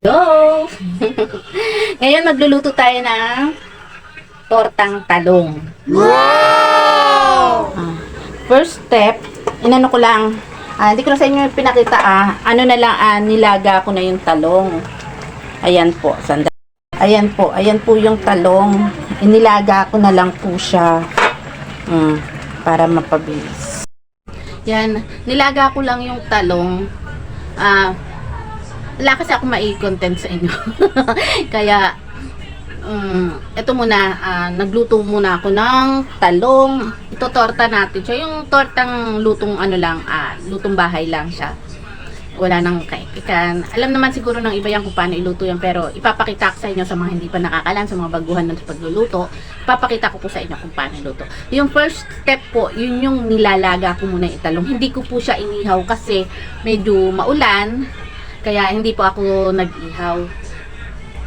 Hello! Ngayon magluluto tayo ng tortang talong. Wow! first step, inano ko lang, ah, hindi ko na sa inyo pinakita ah, ano na lang, ah, nilaga ko na yung talong. Ayan po, sandali. Ayan po, ayan po yung talong. Inilaga ko na lang po siya. Mm, para mapabilis. Yan, nilaga ko lang yung talong. Ah, wala kasi ako mai-content sa inyo. Kaya, um, ito muna, ah, nagluto muna ako ng talong. Ito torta natin siya. Yung tortang lutong ano lang, ah, lutong bahay lang siya. Wala nang kaikikan. Alam naman siguro ng iba yan kung paano iluto yan. Pero ipapakita ko sa inyo sa mga hindi pa nakakalan, sa mga baguhan ng pagluluto. Ipapakita ko po sa inyo kung paano iluto. Yung first step po, yun yung nilalaga ko muna yung italong. Hindi ko po siya inihaw kasi medyo maulan. Kaya hindi po ako nag-ihaw.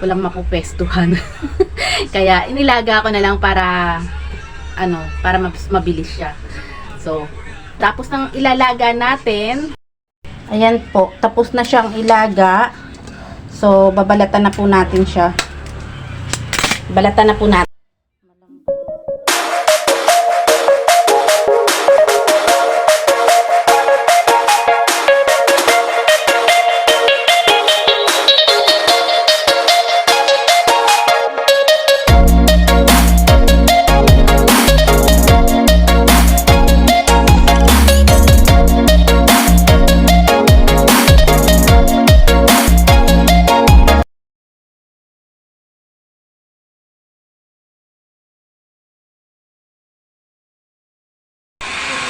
Walang mapupestuhan. Kaya inilaga ko na lang para ano, para mab- mabilis siya. So, tapos ng ilalaga natin, ayan po, tapos na siyang ilaga. So, babalatan na po natin siya. Balatan na po natin.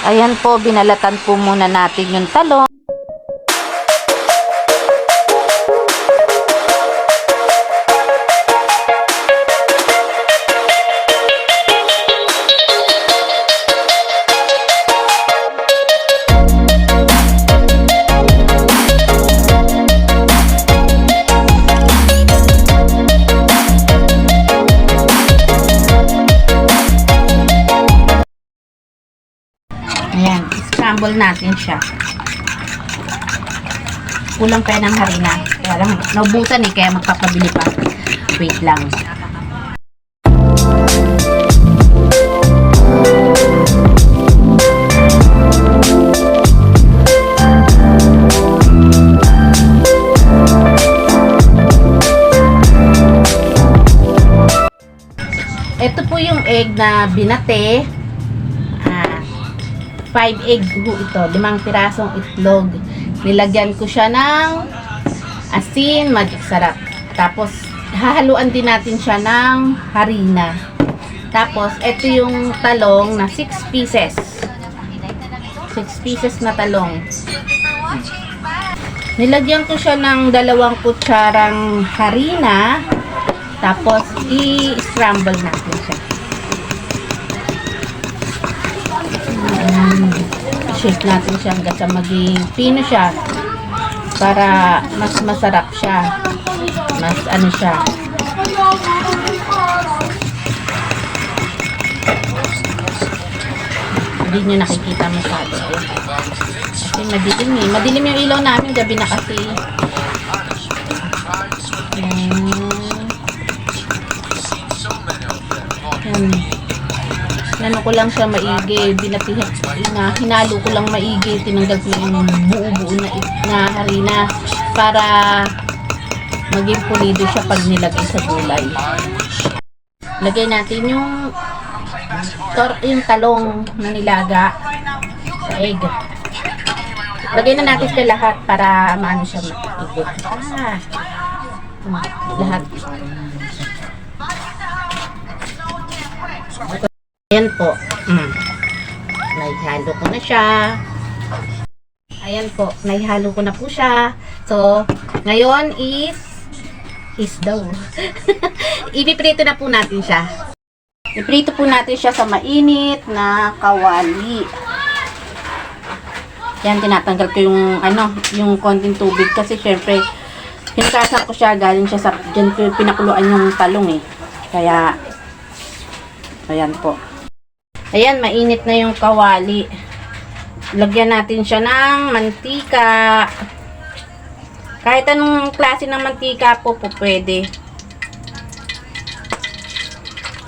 Ayan po, binalatan po muna natin yung talong. Scramble natin siya. Kulang pa ng harina. Kaya lang, naubusan eh, kaya magpapabili pa. Wait lang. Ito po yung egg na binate. Ah, 5 egg ho ito, limang pirasong itlog. Nilagyan ko siya ng asin, magic sarap. Tapos, hahaluan din natin siya ng harina. Tapos, ito yung talong na 6 pieces. 6 pieces na talong. Nilagyan ko siya ng dalawang kutsarang harina. Tapos, i-scramble natin siya. Shake natin siya hanggang sa maging pino siya para mas masarap siya. Mas ano siya. Hindi nyo nakikita masyado. Kasi madilim eh. Madilim yung ilaw namin. Gabi na kasi. Ayan. Ayan. Nano ko lang siya maigi, binatihan, na, hinalo ko lang maigi, tinanggal ko yung buo-buo na, na harina para maging pulido siya pag nilagay sa gulay. Lagay natin yung tor yung talong na nilaga sa egg. Lagay na natin sa lahat para maano siya matigit. Ah, lahat. Ayan po. Mm. Naihalo ko na siya. Ayan po. Naihalo ko na po siya. So, ngayon is is daw. Ipiprito na po natin siya. Iprito po natin siya sa mainit na kawali. Yan, tinatanggal ko yung, ano, yung konting tubig kasi syempre, pinakasan ko siya, galing siya sa, dyan pinakuluan yung talong eh. Kaya, ayan po. Ayan, mainit na yung kawali. Lagyan natin siya ng mantika. Kahit anong klase ng mantika po po pwede.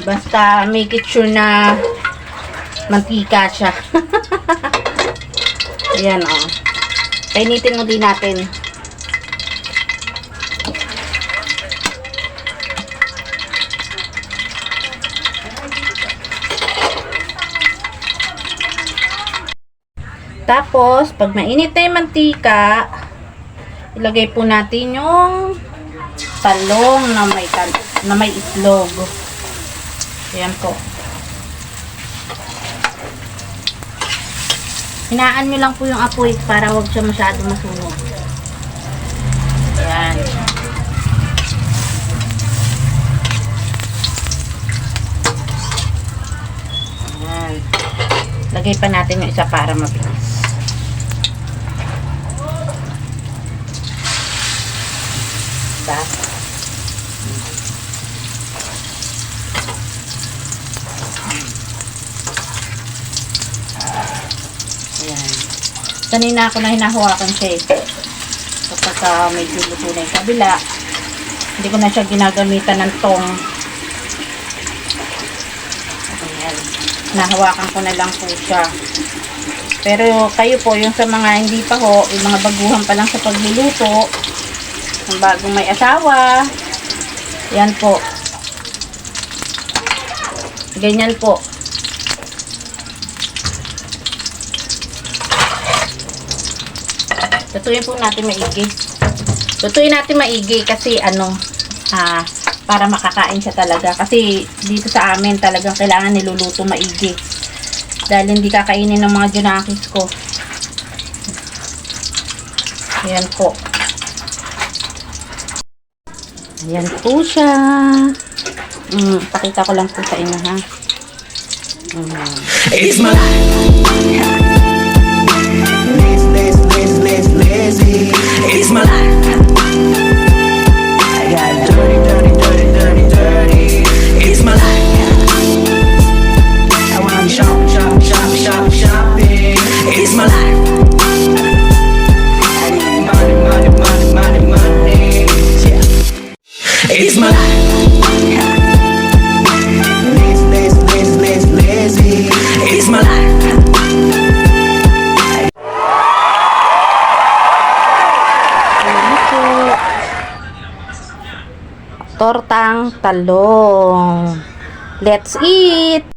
Basta make it sure na mantika siya. Ayan o. Oh. Painitin mo din natin. Tapos, pag mainit na yung mantika, ilagay po natin yung talong na may, na may itlog. Ayan po. Hinaan nyo lang po yung apoy para wag siya masyado masunog. Ayan. Ayan. Lagay pa natin yung isa para mabilis. Kanina ako na hinahawakan siya eh. Kapag uh, medyo luto na yung kabila, hindi ko na siya ginagamitan ng tong. Ayan. Nahawakan ko na lang po siya. Pero kayo po, yung sa mga hindi pa ho, yung mga baguhan pa lang sa pagluluto, yung bagong may asawa, yan po. Ganyan po. Tutuyin po natin maigi. Tutuyin natin maigi kasi ano, ah, para makakain siya talaga. Kasi dito sa amin talagang kailangan niluluto maigi. Dahil hindi kakainin ng mga junakis ko. Ayan po. Ayan po siya. Mm, pakita ko lang po sa inyo ha. Mm. It's my life. Tortang talong. Let's eat!